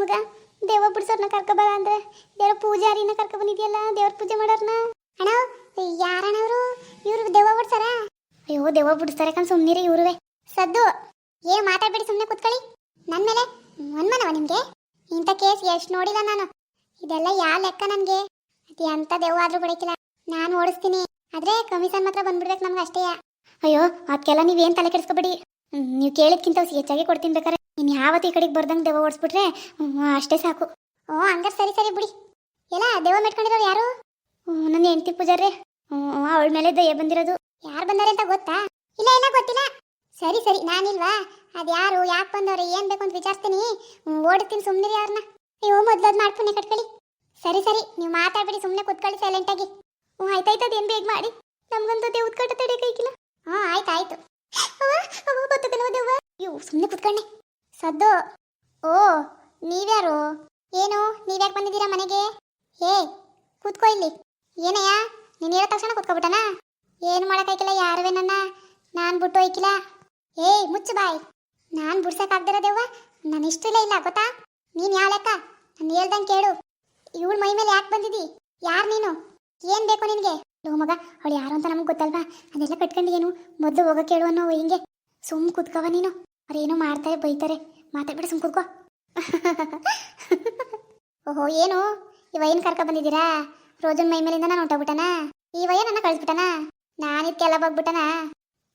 ಮಗ? ದೇವ ಬಿಡ್ಸೋರ್ನ ಕರ್ಕೊಬಾರ ಅಂದ್ರೆ ದೇವ್ರ ಪೂಜಾರಿನ ಕರ್ಕೊ ಬಂದಿದ್ಯಲ್ಲ, ದೇವ್ರ ಪೂಜೆ ಮಾಡೋರ್ನ? ಅಣ್ಣ ಯಾರಣ್ಣವರು ಇವ್ರು? ದೇವ ಬಿಡ್ಸಾರ ಅಯ್ಯೋ ದೇವ ಬಿಡಿಸ್ತಾರೆ ಕಣ್ ಸುಮ್ಮನಿರಿ ಇವ್ರುವೆ. ಸದ್ದು, ಏ, ಮಾತಾಡ್ಬೇಡಿ ಸುಮ್ಮನೆ ಕುತ್ಕೊಳ್ಳಿ. ನನ್ನ ಮೇಲೆ ಮನ್ಮನವ ನಿಮ್ಗೆ? ಇಂಥ ಕೇಸ್ ಎಷ್ಟು ನೋಡಿಲ್ಲ ನಾನು. ಇದೆಲ್ಲ ಯಾ ಲೆಕ್ಕ ನನಗೆ? ಅದು ಎಂಥ ದೆವ್ವ ಆದ್ರೂ ಬಿಡಕ್ಕಿಲ್ಲ ನಾನು ಓಡಿಸ್ತೀನಿ. ಆದ್ರೆ ಕಮಿಷನ್ ಮಾತ್ರ ಬಂದ್ಬಿಡ್ಬೇಕು ನಮ್ಗೆ ಅಷ್ಟೇ ಅಯ್ಯೋ ಅದಕ್ಕೆಲ್ಲ ನೀವೇನು ತಲೆ ಕೆಡಿಸ್ಕೊಬೇಡಿ. ನೀವು ಕೇಳಿದ್ಕಿಂತ ಹೆಚ್ಚಾಗಿ ಕೊಡ್ತೀನಿ ಬೇಕಾರೆ. ಇನ್ನು ಯಾವತ್ತು ಈ ಕಡೆಗೆ ಬರ್ದಂಗೆ ದೆವ್ವ ಓಡಿಸ್ಬಿಟ್ರೆ ಅಷ್ಟೇ ಸಾಕು. ಓ, ಹಂಗಾರೆ ಸರಿ ಸರಿ ಬಿಡಿ. ಎಲ್ಲ ದೆವ್ವ ಮೆಟ್ಕೊಂಡಿರೋರು ಯಾರು? ನನ್ನ ಹೆಂಡತಿ ಪೂಜಾರಿ ಅವಳ ಮೇಲೆ ದಯ್ಯ ಬಂದಿರೋದು. ಯಾರು ಬಂದಾರೆ ಅಂತ ಗೊತ್ತಾ? ಇಲ್ಲ ಇಲ್ಲ, ಗೊತ್ತಿಲ್ಲ. ಸರಿ ಸರಿ, ನಾನಿಲ್ವಾ? ಅದು ಯಾರು, ಯಾಕೆ ಬಂದವ್ರೆ, ಏನು ಬೇಕು ಅಂತ ವಿಚಾರಿಸ್ತೀನಿ ಓಡಿಸ್ತೀನಿ ಸುಮ್ಮನೆ ಯಾರನ್ನ ನೀವು ಮೊದ್ಲದ್ ಮಾಡ್ಕೊಂಡೆ, ಕಟ್ಕೊಳ್ಳಿ. ಸರಿ ಸರಿ, ನೀವು ಮಾತಾಡ್ಬಿಡಿ ಸುಮ್ಮನೆ ಕುತ್ಕೊಳ್ಳಿ ಸೈಲೆಂಟ್ ಆಗಿ. ಹ್ಞೂ ಆಯ್ತಾಯ್ತು ಅದೇನು ಬೇಗ ಮಾಡಿ. ನಮಗಂತೂ ದೇವ್ ಉತ್ಕೊಂಡು ತಡೆ ಕೈಕಿಲ್ಲ ಹಾಂ ಆಯ್ತು ಆಯ್ತು ದೆವ್ವ. ಅಯ್ಯೋ ಸುಮ್ಮನೆ ಕುತ್ಕೊಂಡೆ. ಸದ್ದು. ಓ, ನೀವ್ಯಾರು? ಏನು, ನೀವ್ಯಾಕೆ ಬಂದಿದ್ದೀರಾ ಮನೆಗೆ? ಹೇ, ಕೂತ್ಕೋ ಇಲ್ಲಿ. ಏನಯ್ಯ, ನೀನು ಹೇಳೋ ತಕ್ಷಣ ಕೂತ್ಕೊಬಿಟ್ಟನಾ? ಏನು ಮಾಡೋಕ್ಕಾಗಿಲ್ಲ ಯಾರುವೆ ನನ್ನ ನಾನು ಬಿಟ್ಟು ಹೋಯ್ಕಿಲ್ಲ. ಏಯ್, ಮುಚ್ಚು ಬಾಯ್. ನಾನು ಬಿಡ್ಸೋಕ್ಕಾಗ್ದಿರೋದೇವ್ವ ನಾನು ಇಷ್ಟ ಇಲ್ಲ ಗೊತ್ತಾ? ನೀನು ಯಾವ ಲೆಕ್ಕ ನಾನು ಹೇಳ್ದಂಗೆ ಕೇಳು. ಇವಳು ಮೈ ಮೇಲೆ ಯಾಕೆ ಬಂದಿದ್ದಿ ಯಾರು ನೀನು? ಏನು ಬೇಕು ನಿನಗೆ? ಲೋ ಮಗ, ಅವಳು ಯಾರು ಅಂತ ನಮ್ಗೆ ಗೊತ್ತಲ್ವಾ? ಅದೆಲ್ಲ ಕಟ್ಕೊಂಡು ಏನು ಮೊದಲು ಹೋಗೋಕೆ ಕೇಳು ಅನ್ನೋ ಹಿಂಗೆ. ಸುಮ್ಮ ಕುತ್ಕವ ನೀನು. ಅವ್ರೇನೋ ಮಾಡ್ತಾರೆ, ಬೈತಾರೆ. ಮಾತಾಡ್ಬಿಟ್ಟು ಸುಮ್ ಕುತ್ಕೋ. ಓಹೋ, ಏನು? ಈ ವಯನ್ ಕರ್ಕ ಬಂದಿದ್ದೀರಾ? ರೋಜನ್ ಮೈ ಮೇಲಿಂದ ನಾನು ಹೊಂಟೋಗ್ಬಿಟ್ಟನ? ಈ ವಯ ನನ್ನ ಕಳಿಸ್ಬಿಟ್ಟನ? ನಾನಿದ್ಕೆಲ್ಲ ಹೋಗ್ಬಿಟ್ಟನ?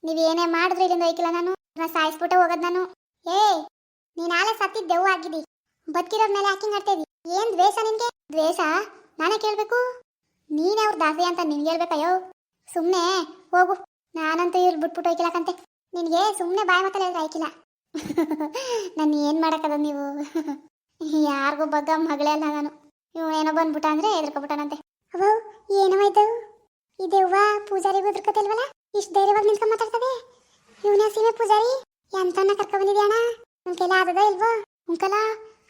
ನೀವೇನೇ ಮಾಡಿದ್ರು ಇಲ್ಲಿಂದ ಹೋಯ್ಕಿಲ್ಲ ನಾನು. ನಾ ಸಾಯಿಸ್ಬಿಟ್ಟು ಹೋಗೋದು ನಾನು. ಏ, ನೀನ್ ಆಲೆ ಸತ್ತಿದ್ ದೆವ್ವ ಆಗಿದಿ ಬದುಕಿರೋರ್ ಮೇಲೆ ಹ್ಯಾಕಿಂಗ್ ಆಡ್ತಾ ಏನ್ ದ್ವೇಷ ನಿನ್ಗೆ? ದ್ವೇಷ? ನಾನೇ ಕೇಳ್ಬೇಕು? ನೀನೇ ಅವ್ರ ದಾಸಿ ಅಂತ ನಿನ್ಗೆ ಹೇಳ್ಬೇಕಯ್ಯೋ? ಸುಮ್ಮನೆ ಹೋಗು. ನಾನಂತೂ ಇವ್ರು ಬಿಟ್ಬಿಟ್ಟು ಹೋಯ್ಕಿಲ್ಲಕಂತೆ ನಿನಗೆ ಸುಮ್ನೆ ಬಾಯಿ ಮಾತಲ್ಲ ಹೇಳಿದ್ರೆ ಆಯ್ಕಿಲ್ಲ. ನಾನು ಏನ್ ಮಾಡಕ್ಕದ ನೀವು? ಯಾರಿಗೂ ಬಗ್ಗ ಮಗಳೇ ಅಲ್ಲ ನಾನು. ನೀವು ಏನೋ ಬಂದ್ಬಿಟ್ಟ ಅಂದ್ರೆ ಎದ್ರಕೊಬಿಟ್ಟನಂತೆ ಅವೋ ಏನವಾಯ್ತು ಈ ಪೂಜಾರಿ ಬದ್ರಕತೆ ಇಷ್ಟು ಧೈರ್ಯವಾಗಿ ನಿಂತ್ಕೊಂಡು ಮಾತಾಡ್ತದೆ. ಇವನ ಸೀಮೆ ಪೂಜಾರಿ? ಎಂತನ್ನ ಕರ್ಕ ಬಂದಿದ್ಯಾಣ? ನನ್ ಕೈಲ ಆದದ ಇಲ್ವೋ? ಉಂಕಲ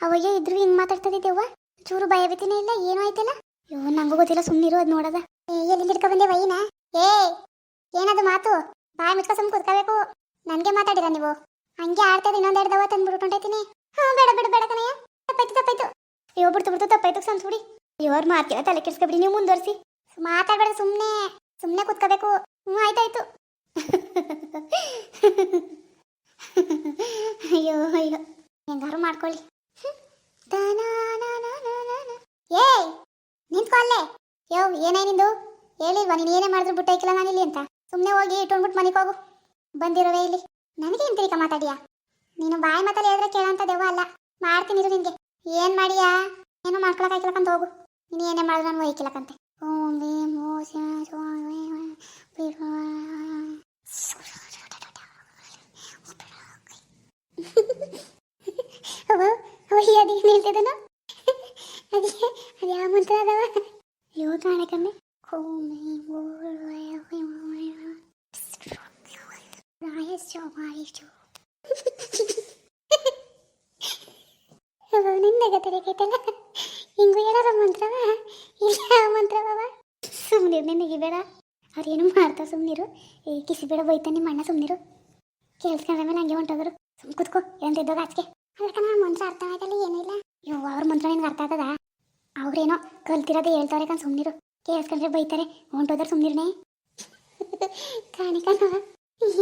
ಅವಯ್ಯ ಇದ್ರು ಹಿಂಗೆ ಮಾತಾಡ್ತದೆ ದೆವ್ವ ಚೂರು ಭಯ ಇಲ್ಲ, ಏನೂ ಆಯ್ತಿಲ್ಲ? ಇವ್ ನಂಗೂ ಗೊತ್ತಿಲ್ಲ ಸುಮ್ಮನಿರು ನೋಡದ. ಏ ಎಲ್ಲಿ ಬಂದೆ ವೈನ? ಏ ಏನದು ಮಾತು? ಬಾಯ್ ಮಿಟ್ಕೊ ಸುಮ್ ಕುದ್ಕೋಬೇಕು ನನಗೆ ಮಾತಾಡಿರ ನೀವು? ಹಂಗೆ ಆಡ್ತದೆ ಇನ್ನೊಂದೆರಡು ದವ ತಂದು ಬಿಡ್ಕೊಂಡೈತೀನಿ ಹಾ ಬೇಡ ಬೇಡ ಬೇಡ ಕಣಯ್ಯ. ತಪ್ಪಾಯ್ತು ತಪ್ಪಾಯ್ತು. ಅಯ್ಯೋ, ಬಿಡ್ತು ಬಿಡ್ತು, ತಪ್ಪಾಯ್ತು ಸಂಸ್ಬಿಡಿ ಇವ್ರ ಮಾತಿನ ತಲೆ ಕೆಡ್ಸ್ಕೊಬಿಡಿ, ನೀವು ಮುಂದುವರಿಸಿ. ಮಾತಾಡ್ಬೇಡ ಸುಮ್ಮನೆ ಸುಮ್ಮನೆ ಕೂತ್ಕೋಬೇಕು. ಹ್ಞೂ ಆಯ್ತಾಯ್ತು. ಅಯ್ಯೋ ಅಯ್ಯೋ. ಹೆಂಗಾರು ಮಾಡ್ಕೊಳ್ಳಿ. ಏಯ್, ನಿಂತ್ಕೊ ಅಲ್ಲೇ. ಯೋ, ಏನೇ ನಿಂದು? ಹೇಳಿಲ್ವಾ, ನೀನು ಏನೇ ಮಾಡಿದ್ರು ಬಿಟ್ಟೈಕಿಲ್ಲ ನಾನಿಲ್ಲಿ ಅಂತ. ಸುಮ್ಮನೆ ಹೋಗಿ ಇಟ್ಕೊಂಡ್ಬಿಟ್ಟು ಮನೆಗೆ ಹೋಗು. ಬಂದಿರೋವೇ ಇಲ್ಲಿ. ಎಂತಿರಿಕ ಮಾತಾಡಿಯಾ? ನೀನು ಬಾಯಿ ಮಾತಲ್ಲಿ ಹೇಳಿದ್ರೆ ಕೇಳೋಂಥ ದೆವ್ವ ಅಲ್ಲ. ಮಾಡ್ತೀನಿ ಇರು ನಿನ್ಗೆ. ಏನ್ ಮಾಡಿಯಾ? ಏನು ಮಾಡ್ಕೊಳಕಾಯ್ಕಿಲ್ಲಕಂತ ಹೋಗು. ನೀನು ಏನೇ ಮಾಡಿದ್ರು ನಾನು ಒಯ್ಕಿಲ್ಲಕಂತೆ ಓಂ ಭೀಮ್ ಓ ಶಿವ ಶಿವ ಅವ ಅವ ಅದೇನು ಹೇಳ್ತಿದ್ದನು ಅದೇ ಅದು ಯಾವ ಮಂತ್ರ ಅದಾವ ಅಯ್ಯೋ ಕಾಣಕಮ್ಮೆ ಓಮೆ ನಿನ್ನೆಗ ತೆರೆಕೈತಲ್ಲ ಹಿಂಗು ಹೇಳೋದ ಮಂತ್ರವ ಇಲ್ಲ ಮಂತ್ರವ ಸುಮ್ಮನಿರು ನಿನಗೆ ಬೇಡ ಅವ್ರೇನು ಮಾಡ್ತಾ ಸುಮ್ಮನಿರು ಏ ಕಿಸಿ ಬೇಡ ಬೈತಾನೆ ನಿಮ್ಮ ಅಣ್ಣ ಸುಮ್ಮನಿರು ಕೇಳಿಸ್ಕೊಂಡ್ರೆ ಮೇಲೆ ಹಂಗೆ ಹೊಂಟೋದ್ರು ಸುಮ್ ಕೂತ್ಕೋ ಎಂತಿದ್ದೋಗ ಆಚೆಗೆ ಅದಕ್ಕೆ ನನ್ನ ಮಂತ್ರ ಅರ್ಥ ಆಗಲ್ಲ ಏನಿಲ್ಲ ಯೋ ಅವ್ರ ಮಂತ್ರ ನಿನ್ಗೆ ಅರ್ಥ ಆಗ್ತದ ಅವ್ರೇನೋ ಕಲ್ತಿರೋದು ಹೇಳ್ತಾರೆ ಕಣ್ ಸುಮ್ಮನಿರು ಕೇಳಿಸ್ಕೊಂಡ್ರೆ ಬೈತಾರೆ ಹೊಂಟೋದ್ರೆ ಸುಮ್ಮನಿರ್ನೇ ಕಾಣಿಕನ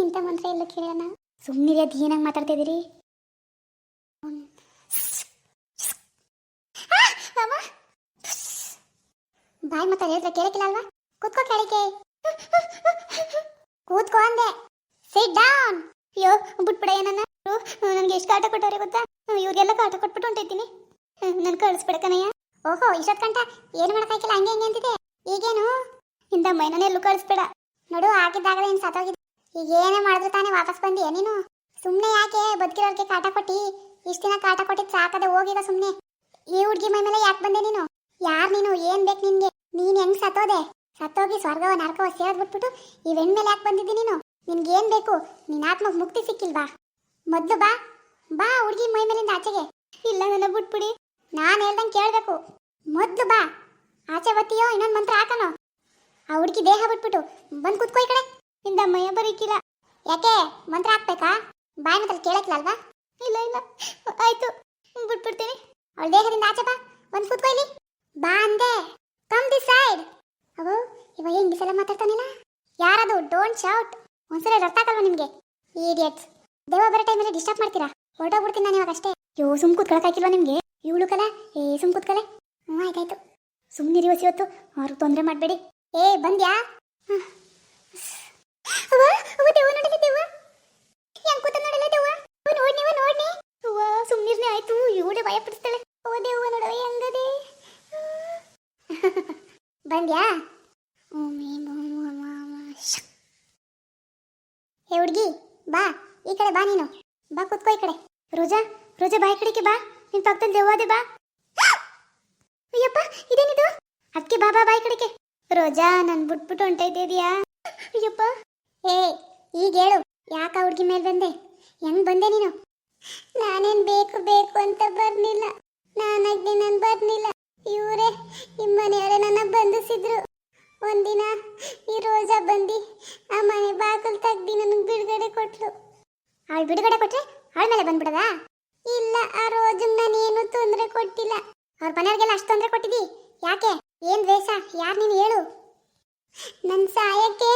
ಇಂಥ ಮಂತ್ರ ಎಲ್ಲ ಕೇಳೋಣ ಸುಮ್ಮನಿರಿ ಅದು ಏನಾಗ ಮಾತಾಡ್ತಿದ್ದೀರಿ. ಬಾಯ್ ಮತ್ತೆ ಹೇಳಿದ್ರೆ ಕೇಳಕ್ಕಿಲ್ಲ ಅಲ್ವಾ? ಕೂತ್ಕೋ ಕೇಳಿಕೆ ಕೂತ್ಕೋ ಅಂದೆ. ಸಿಟ್ ಡೌನ್ ಅಯ್ಯೋ, ಬಿಟ್ಬಿಡ ಏನನ್ನ? ನನಗೆ ಎಷ್ಟು ಕಾಟ ಕೊಟ್ಟವ್ರೆ ಗೊತ್ತಾ? ಇವ್ರಿಗೆಲ್ಲ ಕಾಟ ಕೊಟ್ಬಿಟ್ಟು ಹೊಂಟೈತೀನಿ ನನ್ ಕಳಿಸ್ಬಿಡ ಕಣಯ್ಯ. ಓಹೋ ಇಷ್ಟೊತ್ತು ಏನು ಮಾಡಕ್ಕಾಗಿಲ್ಲ? ಹಂಗೆ ಹಂಗೆ ಅಂತಿದೆ. ಈಗೇನು? ಇಂದ ಮೈನನೇ ಎಲ್ಲೂ ಕಳಿಸ್ಬೇಡ. ನೋಡು, ಆಗಿದ್ದಾಗಲೇ ಏನು ಸತ್ತೋಗಿದ್ದೆ. ಈಗ ಏನೇ ಮಾಡಿದ್ರು ತಾನೇ ವಾಪಸ್ ಬಂದಿ ನೀನು? ಸುಮ್ಮನೆ ಯಾಕೆ ಬದುಕಿರೋರ್ಗೆ ಕಾಟ ಕೊಟ್ಟಿ? ಇಷ್ಟು ದಿನ ಕಾಟ ಕೊಟ್ಟಿದ್ದು ಸಾಕದೆ ಹೋಗಿದ ಸುಮ್ಮನೆ ಈ ಹುಡ್ಗಿ ಮೈ ಮೇಲೆ ಯಾಕೆ ಬಂದೆ ನೀನು? ಯಾರು ನೀನು? ಏನು ಬೇಕು ನಿನಗೆ? ನೀನು ಹೆಂಗ್ ಸತ್ತೋದೆ? ಸತ್ತೋಗಿ ಸ್ವರ್ಗವ ನರಕವ ಸೇರ್ಬಿಟ್ಬಿಟ್ಟು ಈ ಹೆಣ್ಣು ಮೇಲೆ ಯಾಕೆ ಬಂದಿದ್ದಿ ನೀನು? ನಿನ್ಗೆ ಏನು ಬೇಕು? ನಿನ್ನ ಆತ್ಮಕ್ಕೆ ಮುಕ್ತಿ ಸಿಕ್ಕಿಲ್ವಾ? ಮೊದ್ಲು ಬಾ. ಬಾ ಹುಡ್ಗಿ ಮೈ ಮೇಲಿಂದ ಆಚೆಗೆ. ಇಲ್ಲ ನನ್ನ ಬಿಟ್ಬಿಡಿ. ನಾನು ಹೇಳ್ದಂಗೆ ಕೇಳಬೇಕು. ಮೊದ್ಲು ಬಾ. ಆಚೆ ಬತ್ತೀಯೋ ಇನ್ನೊಂದು ಮಂತ್ರ ಹಾಕನೋ? ಆ ಹುಡ್ಗಿ ದೇಹ ಬಿಟ್ಬಿಟ್ಟು ಬಂದು ಕುತ್ಕೋ ಈ ಕಡೆ. ಇಂದ ಮಯ ಬರೀಕಿಲ್ಲ ಯಾಕೆ? ಮಂತ್ರ ಹಾಕ್ಬೇಕಾ? ಬಾಯಿ ಮಾತಲ್ಲಿ ಕೇಳಕ್ಕಿಲ್ಲ ಅಲ್ವಾ ಇಲ್ಲ ಇಲ್ಲ. ಆಯ್ತು. ಬಿಟ್ಬಿಡ್ತೀನಿ. ಅವಳ ದೇಹದಿಂದ ಆಚೆ ಬಾ. ಕೂತ್ಕೋ ಇಲ್ಲಿ. ಬಾ ಅಂದೆ. ಕಮ್ ದಿ ಸೈಡ್ ಅವು, ಇವ ಹೆಂಗ್ ಬಿಸಲ ಮಾತಾಡ್ತಾನಿಲ್ಲ? ಯಾರದು? ಡೋಂಟ್ ಶೌಟ್ ಒಂದ್ಸಲ ಆಗಲ್ವಾ ನಿಮ್ಗೆ? ಈಡಿಯಟ್ಸ್ ದೇವ ಬರೋ ಟೈಮಲ್ಲಿ ಡಿಸ್ಟರ್ಬ್ ಮಾಡ್ತೀರಾ? ಹೊರಟೋಗ್ಬಿಡ್ತೀನಿ ನಾನು ಇವಾಗ ಅಷ್ಟೇ ಯೋ ಸುಮ್ ಕೂತ್ಕೊಳಕ್ಕಾಗಿಲ್ವಾ ನಿಮ್ಗೆ? ಇವಳು ಕಲ? ಏ, ಸುಮ್ ಕೂತ್ಕಲೆ. ಹ್ಞೂ ಆಯ್ತಾಯ್ತು. ಸುಮ್ಮನಿರಿ ಹೊಸಿ ಹೊತ್ತು. ಅವ್ರು ತೊಂದರೆ ಮಾಡಬೇಡಿ. ಏ, ಬಂದ್ಯಾ? ಹ್ಮ್. ಅವ್ವ, ಅವ್ವ, ದೇವ ನೋಡಲಿ ದೇವ ಹೆಂಗ್ ಕೂತ ದೆವ್ವ? ಅವ್ವ, ನೋಡ್ನಿ ಅವ್ವ, ನೋಡ್ನಿ ಅವ್ವ ಆಯ್ತು ಇವಳೆ ಭಯ ಪಡಿಸ್ತಾಳೆ ನೋಡವ ಹೆಂಗದೆ? ಬಂದ್ಯಾ? ಹುಡ್ಗಿ ಬಾ ಈ ಕಡೆ ಬಾ ನೀನು. ಬಾ ಕೂತ್ಕೋ ಈ ಕಡೆ. ರೋಜಾ ರೋಜಾ ಬಾ ಕಡೆಗೆ ಬಾ. ನಿನ್ ಪಕ್ಕದಲ್ಲಿ ದೆವ್ವಾದೆ ಬಾ. ಅಯ್ಯಪ್ಪ ಇದೇನಿದು? ಅದಕ್ಕೆ ಬಾ ಬಾ ಬಾ ಈ ಕಡೆಗೆ. ರೋಜಾ ನನ್ ಬಿಟ್ಬಿಟ್ಟು ಹೊಂಟೈತಿದ್ಯಾ ಅಯ್ಯಪ್ಪ ಏ ಈಗ ಹೇಳು, ಯಾಕ ಹುಡುಗಿ ಮೇಲೆ ಬಂದೆ? ಹೆಂಗ್ ಬಂದೆ ನೀನು? ನಾನೇನ್ ಬೇಕು ಬೇಕು ಅಂತ ಬರ್ಲಿಲ್ಲ. ನಾನಾಗ್ಲಿ ನಾನು ಬರ್ಲಿಲ್ಲ. ಇವರೇ ನಿಮ್ಮ ಮನೆಯವರೇ ನನ್ನ ಬಂಧಿಸಿದ್ರು. ಒಂದಿನ ಈ ರೋಜಾ ಬಂದು ಆ ಮನೆ ಬಾಕಲ್ ತೆಗ್ದು ನನಗೆ ಬಿಡುಗಡೆ ಕೊಟ್ಲು ಅವಳು ಬಿಡುಗಡೆ ಕೊಟ್ರೆ ಅವಳ ಮೇಲೆ ಬಂದ್ಬಿಡದಾ? ಇಲ್ಲ, ಆ ರೋಜು ನಾನೇನು ತೊಂದರೆ ಕೊಟ್ಟಿಲ್ಲ. ಅವ್ರ ಮನೆಯವ್ರಿಗೆಲ್ಲ ಅಷ್ಟು ತೊಂದರೆ ಕೊಟ್ಟಿದ್ದಿ ಯಾಕೆ? ಏನ್ ದ್ವೇಷ? ಯಾರು ನೀನು ಹೇಳು? ನನ್ನ ಸಾಯಕ್ಕೆ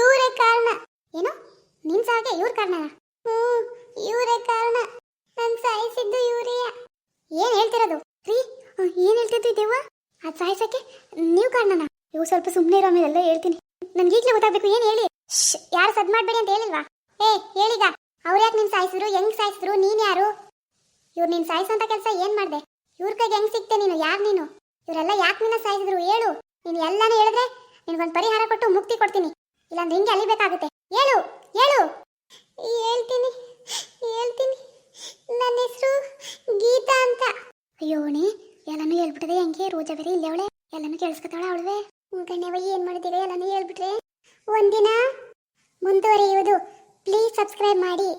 ಇವರೇ ಕಾರಣ. ಏನು? ನಿನ್ ಸಾಯಕ್ಕೆ ಇವ್ರ ಕಾರಣ ಹ್ಞೂ ಇವರೇ ಕಾರಣ. ನನ್ನ ಸಾಯಿಸಿದ್ದು ಇವರೇ. ಏನ್ ಹೇಳ್ತಿರೋದು? ರೀ, ಏನ್ ಹೇಳ್ತಿದ್ದೀವ ದೇವ ಅದ್ ಸಾಯಿಸಕ್ಕೆ ನೀವು ಕಾರಣನಾ? ಇವು ಸ್ವಲ್ಪ ಸುಮ್ಮನೆ ಇರೋ ಮೇಲೆ ಹೇಳ್ತೀನಿ. ನನ್ಗೆ ಈಗಲೇ ಗೊತ್ತಾಗ್ಬೇಕು, ಏನ್ ಹೇಳಿ? ಯಾರು ಸದ್ ಮಾಡ್ಬೇಡಿ ಅಂತ ಹೇಳಿಲ್ವಾ? ಏ, ಹೇಳಿಗ. ಅವ್ರ ಯಾಕೆ ನಿನ್ ಸಾಯಿಸಿದ್ರು, ಹೆಂಗ್ ಸಾಯಿಸಿದ್ರು, ನೀನ್ ಯಾರು? ಇವ್ರು ನೀನ್ ಸಾಯಿಸೋಂತ ಕೆಲಸ ಏನ್ ಮಾಡ್ದೆ? ಇವ್ರ ಕೈಗೆ ಹೆಂಗ್ ಸಿಕ್ತೆ ನೀನು? ಯಾರು ನೀನು? ಇವರೆಲ್ಲ ಯಾಕೆ ನಿನ್ನ ಸಾಯಿಸಿದ್ರು? ಹೇಳು. ನೀನು ಎಲ್ಲಾನು ಹೇಳಿದ್ರೆ ನಿನ್ಗೊಂದು ಪರಿಹಾರ ಕೊಟ್ಟು ಮುಕ್ತಿ ಕೊಡ್ತೀನಿ. ಇಲ್ಲಾಂದ್ರೆ ಹಿಂಗೆ ಅಲಿಬೇಕಾಗುತ್ತೆ ಹೇಳು ಹೇಳು. ಹೇಳ್ತೀನಿ ಹೇಳ್ತೀನಿ. ನನ್ನ ಹೆಸರು ಗೀತಾ ಅಂತ. ಅಯ್ಯೋಣಿ ಎಲ್ಲಾನು ಹೇಳ್ಬಿಟ್ಟಿದೆ ಹೆಂಗೆ? ರೋಜಾ ಬೇರೆ ಇಲ್ಲೇ ಅವಳೆ. ಎಲ್ಲಾನು ಕೇಳಿಸ್ಕೊತಾಳೆ ಅವಳವೆ. ಗಣ್ಯವ ಏನು ಮಾಡಿದ್ದೀರಿ? ಎಲ್ಲಾನು ಹೇಳ್ಬಿಟ್ರೆ ಒಂದಿನ ಮುಂದುವರಿಯುವುದು. ಪ್ಲೀಸ್ ಸಬ್ಸ್ಕ್ರೈಬ್ ಮಾಡಿ.